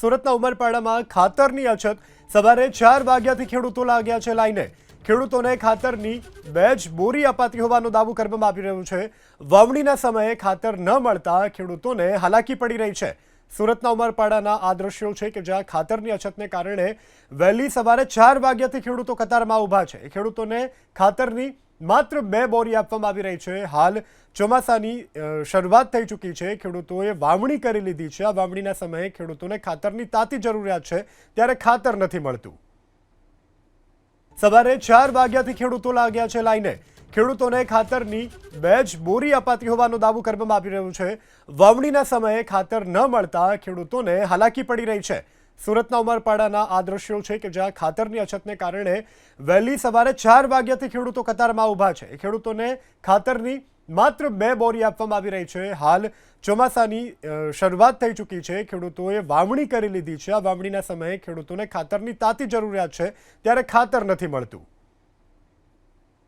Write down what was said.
સુરતના ઉમરપાડામાં ખાતરની અછત. સવારે ચાર વાગ્યાથી ખેડૂતો લાગ્યા છે લાઈને. ખેડૂતોને ખાતરની બે જ બોરી અપાતી હોવાનો દાવો કરવામાં આવી રહ્યો છે. વાવણીના સમયે ખાતર ન મળતા ખેડૂતોને હાલાકી પડી રહી છે. સુરતના ઉમરપાડાના આ દ્રશ્યો છે કે જ્યાં ખાતરની અછતને કારણે વહેલી સવારે ચાર વાગ્યાથી ખેડૂતો કતારમાં ઊભા છે. ખેડૂતોને ખાતરની માત્ર બે બોરી આપવામાં આવી રહી છે. હાલ ચોમાસાની શરૂઆત થઈ ચૂકી છે. ખેડૂતોએ વાવણી કરી લીધી છે. આ વાવણીના સમયે ખેડૂતોને ખાતરની તાતી જરૂરિયાત છે. ત્યારે ખાતર નથી મળતું. સવારે ચાર વાગ્યાથી ખેડૂતો લાગ્યા છે લાઈને. ખેડૂતોને ખાતરની બે જ બોરી અપાતી હોવાનો દાવો કરવામાં આવી રહ્યો છે. વાવણીના સમયે ખાતર ન મળતા ખેડૂતોને હાલાકી પડી રહી છે. સુરતના ઉમરપાડાના આ દ્રશ્યો છે કે જ્યાં ખાતરની અછતને કારણે વહેલી સવારે ચાર વાગ્યાથી ખેડૂતો કતારમાં ઊભા છે. ખેડૂતોને ખાતરની માત્ર બે બોરી આપવામાં આવી રહી છે. હાલ ચોમાસાની શરૂઆત થઈ ચૂકી છે. ખેડૂતોએ વાવણી કરી લીધી છે. આ વાવણીના સમયે ખેડૂતોને ખાતરની તાતી જરૂરિયાત છે. ત્યારે ખાતર નથી મળતું.